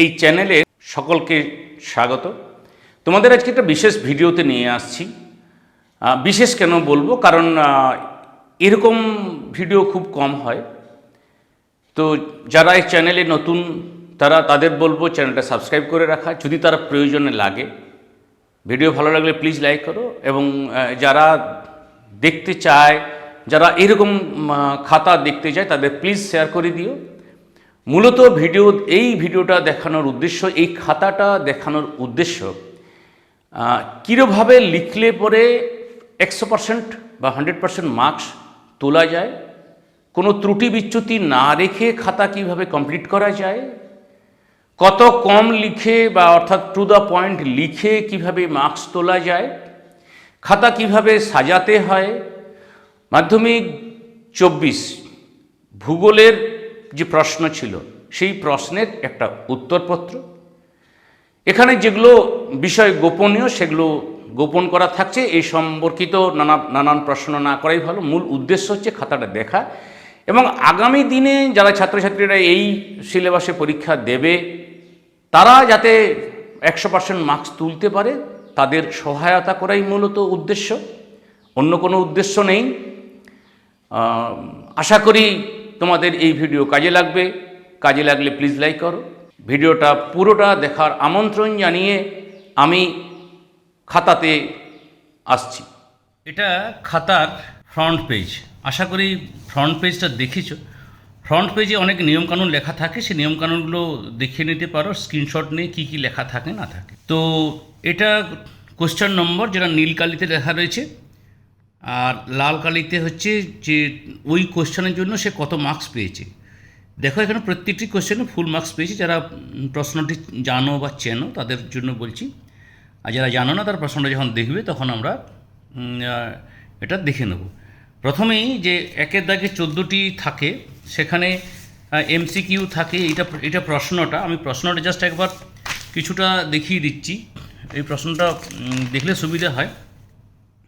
এই চ্যানেলে সকলকে স্বাগত। তোমাদের আজকে একটা বিশেষ ভিডিওতে নিয়ে আসছি। বিশেষ কেন বলব? কারণ এরকম ভিডিও খুব কম হয়। তো যারা এই চ্যানেলে নতুন, তারা তাদের বলব চ্যানেলটা সাবস্ক্রাইব করে রাখা। যদি তারা প্রয়োজনে লাগে, ভিডিও ভালো লাগলে প্লিজ লাইক করো এবং যারা দেখতে চায়, যারা এরকম খাতা দেখতে চায়, তাদের প্লিজ শেয়ার করে দিও। মূলত ভিডিও, এই ভিডিওটা দেখানোর উদ্দেশ্য, এই খাতাটা দেখানোর উদ্দেশ্য কীরভাবে লিখলে পরে একশো পার্সেন্ট বা হান্ড্রেড পার্সেন্ট মার্কস তোলা যায়, কোনো ত্রুটি বিচ্যুতি না রেখে খাতা কীভাবে কমপ্লিট করা যায়, কত কম লিখে বা অর্থাৎ টু দ্য পয়েন্ট লিখে কীভাবে মার্কস তোলা যায়, খাতা কীভাবে সাজাতে হয়, মাধ্যমিক চব্বিশ, ভূগোলের যে প্রশ্ন ছিল, সেই প্রশ্নের একটা উত্তরপত্র। এখানে যেগুলো বিষয় গোপনীয়, সেগুলো গোপন করা থাকছে। এই সম্পর্কিত নানা, নানান প্রশ্ন না করাই ভালো। মূল উদ্দেশ্য হচ্ছে খাতাটা দেখা। এবং আগামী দিনে যারা ছাত্রছাত্রীরা এই সিলেবাসে পরীক্ষা দেবে, তারা যাতে একশো পার্সেন্ট মার্কস তুলতে পারে, তাদের সহায়তা করাই মূলত উদ্দেশ্য। অন্য কোনো উদ্দেশ্য নেই। আশা করি তোমাদের এই ভিডিও কাজে লাগবে। কাজে লাগলে প্লিজ লাইক করো। ভিডিওটা পুরোটা দেখার আমন্ত্রণ জানিয়ে আমি খাতাতে আসছি। এটা খাতার ফ্রন্ট পেজ আশা করি ফ্রন্ট পেজটা দেখেছ। ফ্রন্ট পেজে অনেক নিয়মকানুন লেখা থাকে। সেই নিয়মকানুনগুলো দেখে নিতে পারো। স্ক্রিনশট নিয়ে কী কী লেখা থাকে, না থাকে। তো এটা কোশ্চেন নম্বর যেটা নীল কালিতে লেখা রয়েছে। আর লাল কালিতে হচ্ছে যে ওই কোশ্চেনের জন্য সে কত মার্কস পেয়েছে। দেখো, এখানে প্রত্যেকটি কোশ্চেনে ফুল মার্কস পেয়েছে। যারা প্রশ্নটি জানো বা চেনো, তাদের জন্য বলছি। আর যারা জানো না, তার প্রশ্নটা যখন দেখবে, তখন আমরা এটা দেখে নেব। প্রথমেই যে একের দাগে চোদ্দোটি থাকে, সেখানে এমসিকিউ থাকে। এটা এটা প্রশ্নটা, আমি প্রশ্নটা জাস্ট একবার কিছুটা দেখিয়ে দিচ্ছি। এই প্রশ্নটা দেখলে সুবিধা হয়।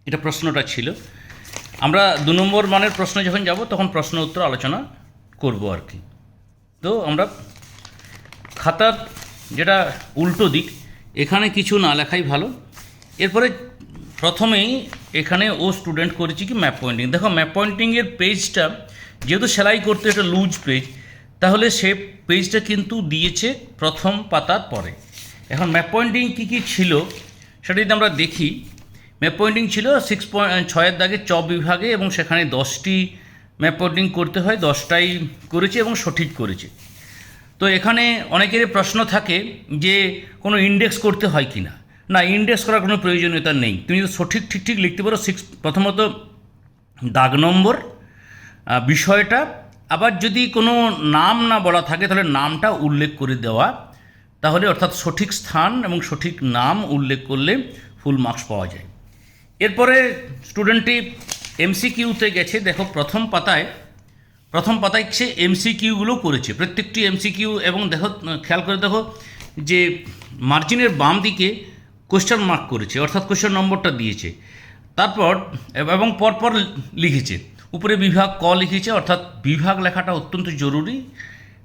এটা প্রশ্নটা ছিল। আমরা দু নম্বর মানের প্রশ্ন যখন যাব, তখন প্রশ্ন উত্তর আলোচনা করব আর কি। তো আমরা খাতার যেটা উল্টো দিক, এখানে কিছু না লেখাই ভালো। এরপরে প্রথমেই এখানে ও স্টুডেন্ট করেছি কি ম্যাপ পয়েন্টিং। দেখো ম্যাপ পয়েন্টিংয়ের পেজটা, যেহেতু সেলাই করতে একটা লুজ পেজ, তাহলে সে পেজটা কিন্তু দিয়েছে প্রথম পাতার পরে। এখন ম্যাপ পয়েন্টিং কী কী ছিল, সেটা যদি আমরা দেখি ম্যাপ পয়েন্টিং ছিল সিক্স পয়েন্ট ছয়ের দাগে চ বিভাগে এবং সেখানে দশটি ম্যাপ পয়েন্টিং করতে হয়, দশটাই করেছে এবং সঠিক করেছে। তো এখানে অনেকেরই প্রশ্ন থাকে যে কোনো ইন্ডেক্স করতে হয় কি না না ইন্ডেক্স করার কোনো প্রয়োজনীয়তা নেই। তুমি যদি সঠিক, ঠিক ঠিক লিখতে পারো সিক্স প্রথমত দাগ নম্বর বিষয়টা। আবার যদি কোনো নাম না বলা থাকে, তাহলে নামটা উল্লেখ করে দেওয়া। তাহলে অর্থাৎ সঠিক স্থান এবং সঠিক নাম উল্লেখ করলে ফুল মার্কস পাওয়া যায়। এরপরে স্টুডেন্টটি এমসিকিউতে গেছে। দেখো প্রথম পাতায় প্রথম পাতায় সে এমসিকিউগুলো করেছে। প্রত্যেকটি এমসিকিউ এবং দেখো খেয়াল করে দেখো যে মার্জিনের বাম দিকে কোশ্চেন মার্ক করেছে অর্থাৎ কোশ্চেন নম্বরটা দিয়েছে। তারপর এবং পরপর লিখেছে। উপরে বিভাগ ক লিখেছে অর্থাৎ বিভাগ লেখাটা অত্যন্ত জরুরি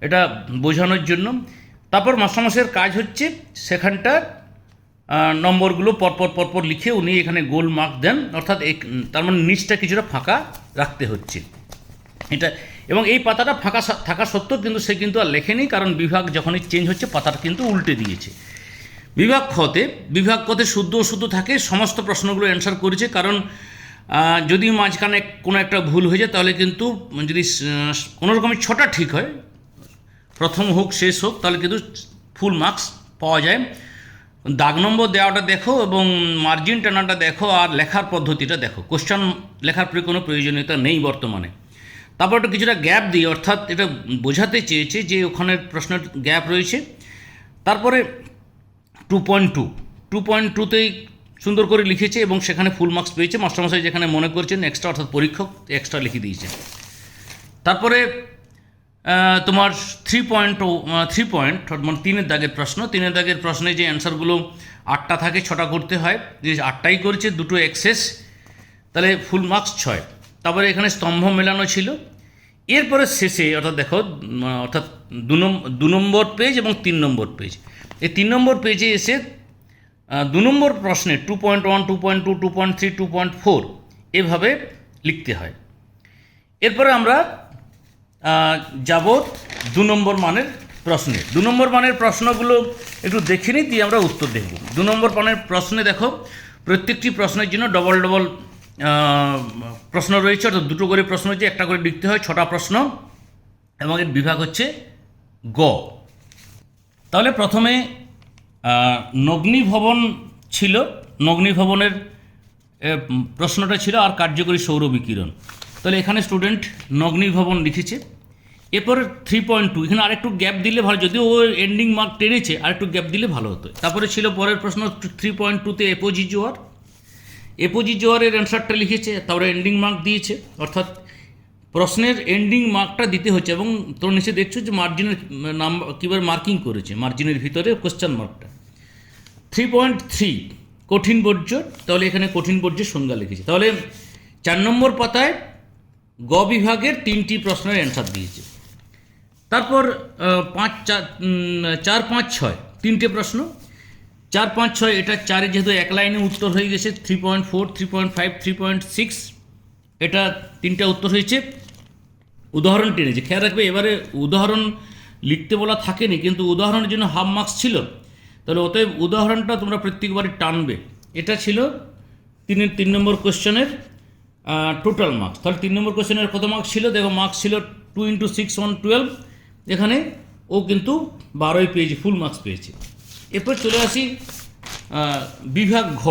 এটা বোঝানোর জন্য। তারপর মাস্টারমশাইয়ের কাজ হচ্ছে সেখানটার আহ, নম্বরগুলো পরপর পরপর লিখে উনি এখানে গোল মার্ক দেন। অর্থাৎ তার মানে নিচটা কিছুটা ফাঁকা রাখতে হচ্ছে। এটা এবং এই পাতাটা ফাঁকা থাকা সত্ত্বেও কিন্তু সে কিন্তু আর লেখেনি, কারণ বিভাগ যখনই চেঞ্জ হচ্ছে, পাতাটা কিন্তু উল্টে দিয়েছে। বিভাগ খতে বিভাগ কতে শুদ্ধ অশুদ্ধ থাকে, সমস্ত প্রশ্নগুলো অ্যান্সার করেছে, কারণ যদি মাঝখানে কোনো একটা ভুল হয়ে যায়, তাহলে কিন্তু যদি কোনো রকমের ছটা ঠিক হয়, প্রথম হোক, শেষ হোক, তাহলে কিন্তু ফুল মার্কস পাওয়া যায়। দাগ নম্বর দেওয়াটা দেখো এবং মার্জিন টানাটা দেখো আর লেখার পদ্ধতিটা দেখো। কোশ্চেন লেখার প্রে কোনো প্রয়োজনীয়তা নেই বর্তমানে। তারপর একটু কিছুটা গ্যাপ দিই, অর্থাৎ এটা বোঝাতে চেয়েছে যে ওখানে প্রশ্নের গ্যাপ রয়েছে। তারপরে two point two two point টুতেই সুন্দর করে লিখেছে এবং সেখানে ফুল মার্কস পেয়েছে। মাস্টারমশাই যেখানে মনে করছেন এক্সট্রা অর্থাৎ পরীক্ষক এক্সট্রা লিখে দিয়েছে। তারপরে তোমার থ্রি পয়েন্ট থ্রি পয়েন্ট মানে তিনের দাগের প্রশ্ন। তিনের দাগের প্রশ্নে যে অ্যান্সারগুলো আটটা থাকে, ছটা করতে হয়, যে আটটাই করেছে, দুটো এক্সেস তাহলে ফুল মার্কস ছয়। তারপরে এখানে স্তম্ভ মেলানো ছিল। এরপরে শেষে, অর্থাৎ দেখো অর্থাৎ দু নম্বর দু নম্বর পেজ এবং তিন নম্বর পেজ এই তিন নম্বর পেজে এসে দু নম্বর প্রশ্নে two point one two point two two point three two point four এভাবে লিখতে হয়। এরপরে আমরা যাব দু নম্বর মানের প্রশ্নে। দু নম্বর মানের প্রশ্নগুলো একটু দেখে নিই, দিয়ে আমরা উত্তর দেখব। দু নম্বর মানের প্রশ্নে দেখো, প্রত্যেকটি প্রশ্নের জন্য ডবল ডবল প্রশ্ন রয়েছে, অর্থাৎ দুটো করে প্রশ্ন হচ্ছে একটা করে লিখতে হয়, ছটা প্রশ্ন, এবং এর বিভাগ হচ্ছে গ। তাহলে প্রথমে নগ্নি ভবন ছিল নগ্নি ভবনের প্রশ্নটা ছিল, আর কার্যকরী সৌর বিকিরণ। তাহলে এখানে স্টুডেন্ট নগ্নি ভবন লিখেছে। এরপর থ্রি পয়েন্ট টু এখানে আরেকটু গ্যাপ দিলে ভালো, যদিও ও এন্ডিং মার্ক টেনেছে, আরেকটু গ্যাপ দিলে ভালো হতো। তারপরে ছিল পরের প্রশ্ন থ্রি পয়েন্ট টুতে এপোজি জোয়ার। এপোজি জোয়ারের অ্যান্সারটা লিখেছে, তারপরে এন্ডিং মার্ক দিয়েছে, অর্থাৎ প্রশ্নের এন্ডিং মার্কটা দিতে হচ্ছে, এবং তোর নিচে দেখছ যে মার্জিনের নাম্বার কীভাবে মার্কিং করেছে মার্জিনের ভিতরে কোশ্চেন মার্কটা থ্রি পয়েন্ট থ্রি কঠিন বর্জ্য, তাহলে এখানে কঠিন বর্জ্যের সংজ্ঞা লিখেছে। তাহলে চার নম্বর পাতায় গ বিভাগের তিনটি প্রশ্নের অ্যান্সার দিয়েছে। তারপর পাঁচ, চার চার, পাঁচ, ছয়, তিনটে প্রশ্ন। চার, পাঁচ, ছয়, এটা চারে যেহেতু এক লাইনে উত্তর হয়ে গেছে three point four three point five three point six এটা তিনটা উত্তর হয়েছে। উদাহরণ টেনেছে খেয়াল রাখবে, এবারে উদাহরণ লিখতে বলা থাকেনি, কিন্তু উদাহরণের জন্য হাফ মার্কস ছিল। তাহলে অতএব উদাহরণটা তোমরা প্রত্যেকবারই টানবে। এটা ছিল তিন তিন নম্বর কোশ্চেনের টোটাল মার্কস তাহলে তিন নম্বর কোশ্চেনের কত মার্কস ছিল? দেখো মার্কস ছিল two into six one twelve এখানে ও কিন্তু বারোই পেয়েছে ফুল মার্কস পেয়েছে। এরপর চলে আসি বিভাগ ঘ।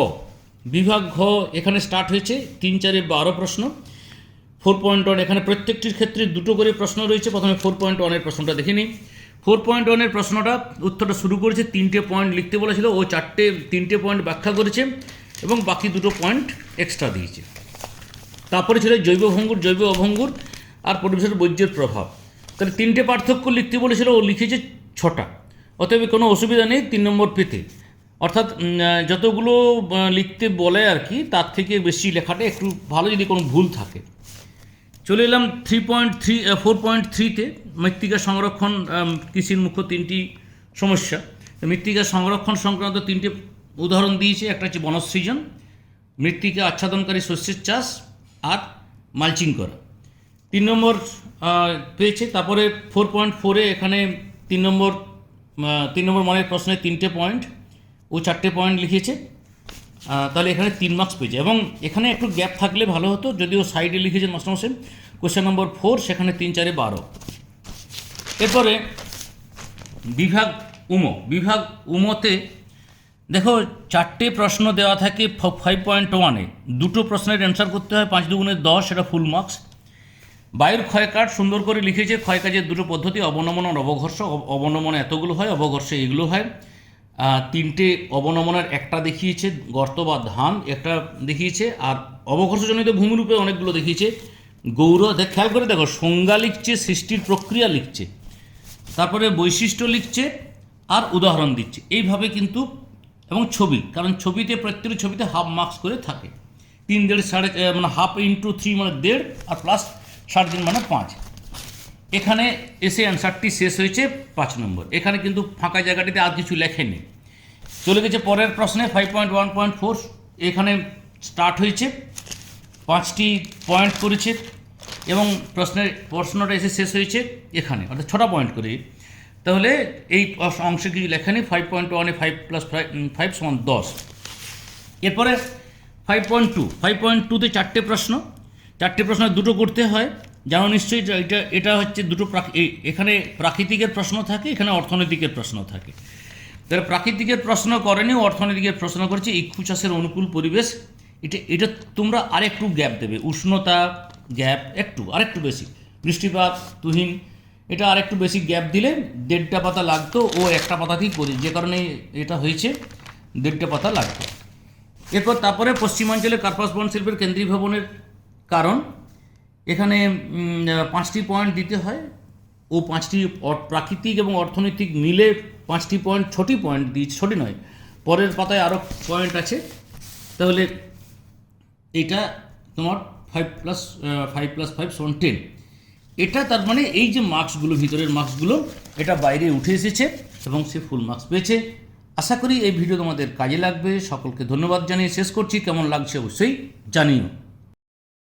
বিভাগ ঘ এখানে স্টার্ট হয়েছে, তিন চারে বারো প্রশ্ন। ফোর পয়েন্ট ওয়ান এখানে প্রত্যেকটির ক্ষেত্রে দুটো করে প্রশ্ন রয়েছে। প্রথমে ফোর পয়েন্ট ওয়ানের প্রশ্নটা দেখে নিই। ফোর পয়েন্ট ওয়ানের প্রশ্নটা উত্তরটা শুরু করেছে, তিনটে পয়েন্ট লিখতে বলেছিল। ও চারটে, তিনটে পয়েন্ট ব্যাখ্যা করেছে এবং বাকি দুটো পয়েন্ট এক্সট্রা দিয়েছে। তারপরে ছিল জৈব ভঙ্গুর, জৈব অভঙ্গুর আর পরিবেশের বৈদ্যের প্রভাব। তাহলে তিনটে পার্থক্য লিখতে বলেছিল, ও লিখেছে ছটা। অতএব কোনো অসুবিধা নেই, তিন নম্বর পেতে। অর্থাৎ যতগুলো লিখতে বলে আর কি, তার থেকে বেশি লেখাটা একটু ভালো যদি কোনো ভুল থাকে। চলে এলাম three point three four point থ্রিতে মৃত্তিকা সংরক্ষণ কৃষির মুখ্য তিনটি সমস্যা। মৃত্তিকা সংরক্ষণ সংক্রান্ত তিনটে উদাহরণ দিয়েছে। একটা হচ্ছে বনসৃজন, মৃত্তিকা আচ্ছাদনকারী শস্যের চাষ আর মালচিং করা। তিন নম্বর পেয়েছে। তারপরে ফোর পয়েন্ট ফোরে এখানে তিন নম্বর তিন নম্বর মানের প্রশ্নে তিনটে পয়েন্ট ও চারটে পয়েন্ট লিখেছে। তাহলে এখানে তিন মার্কস পেয়েছে। এবং এখানে একটু গ্যাপ থাকলে ভালো হতো, যদিও সাইডে লিখেছে মাস্টারমশাই কোশ্চেন নম্বর ফোর সেখানে তিন, চারে বারো। এরপরে বিভাগ উমো, বিভাগ উমোতে দেখো, চারটে প্রশ্ন দেওয়া থাকে ফাইভ পয়েন্ট ওয়ানে দুটো প্রশ্নের অ্যান্সার করতে হয় পাঁচ দুগুণে দশ এটা ফুল মার্কস বায়ুর ক্ষয়কাট সুন্দর করে লিখেছে ক্ষয়কাজের দুটো পদ্ধতি, অবনমন আর অবঘর্ষ অব- অবনমন এতগুলো হয়, অবঘর্ষে এগুলো হয়। তিনটে অবনমনের একটা দেখিয়েছে, গর্ত বা ধান একটা দেখিয়েছে, আর অবঘর্ষজনিত ভূমিরূপে অনেকগুলো দেখিয়েছে। গৌর দেখ খেয়াল করে দেখো, সংজ্ঞা লিখছে, সৃষ্টির প্রক্রিয়া লিখছে। তারপরে বৈশিষ্ট্য লিখছে, আর উদাহরণ দিচ্ছে। এইভাবে কিন্তু এবং ছবি, কারণ ছবিতে, প্রত্যেকটি ছবিতে হাফ মার্কস করে থাকে। তিন দেড় সাড়ে মানে হাফ ইন্টু থ্রি মানে দেড়, আর প্লাস সাড়ে তিন মানে পাঁচ। এখানে এসে অ্যান্সারটি শেষ হয়েছে পাঁচ নম্বর। এখানে কিন্তু ফাঁকা জায়গাটিতে আর কিছু লেখেনি। চলে গেছে পরের প্রশ্নে five point one point four এখানে স্টার্ট হয়েছে, পাঁচটি পয়েন্ট করেছে এবং প্রশ্নের, প্রশ্নটা এসে শেষ হয়েছে এখানে। অর্থাৎ ছটা পয়েন্ট করে। তাহলে এই অংশে কিছু লেখা নেই? ফাইভ পয়েন্ট ওয়ানে ফাইভ প্লাস ফাইভ ফাইভ সমান দশ। এরপরে five point two five point টুতে চারটে প্রশ্ন। চারটে প্রশ্ন দুটো করতে হয়। জানো নিশ্চয়ই এটা এটা হচ্ছে দুটো এখানে প্রাকৃতিকের প্রশ্ন থাকে, এখানে অর্থনৈতিকের প্রশ্ন থাকে। তাহলে প্রাকৃতিকের প্রশ্ন করেনি অর্থনৈতিকের প্রশ্ন করেছে ইক্ষু চাষের অনুকূল পরিবেশ, এটা এটা তোমরা আরেকটু গ্যাপ দেবে। উষ্ণতা গ্যাপ একটু, আরেকটু বেশি। বৃষ্টিপাত, তুহিন এটা আরেকটু বেশি গ্যাপ দিলে দেড়টা পাতা লাগতো ও একটা পাতাতেই করি যে কারণে এটা হয়েছে, দেড়টা পাতা লাগতো। এরপর তারপরে পশ্চিমাঞ্চলে কার্পাস বন শিল্পের কেন্দ্রীয় ভবনের কারণ, এখানে পাঁচটি পয়েন্ট দিতে হয়, ও পাঁচটি প্রাকৃতিক এবং অর্থনৈতিক মিলে পাঁচটি পয়েন্ট ছটি পয়েন্ট দিয়েছে, ছটি নয়, পরের পাতায় আরও পয়েন্ট আছে। তাহলে এটা তোমার five plus five plus five সমান টেন এটা তার মানে এই যে মার্কসগুলো, ভিতরের মার্কসগুলো, এটা বাইরে উঠে এসেছে এবং সে ফুল মার্কস পেয়েছে। আশা করি এই ভিডিও তোমাদের কাজে লাগবে। সকলকে ধন্যবাদ জানিয়ে শেষ করছি। কেমন লাগছে অবশ্যই জানিও।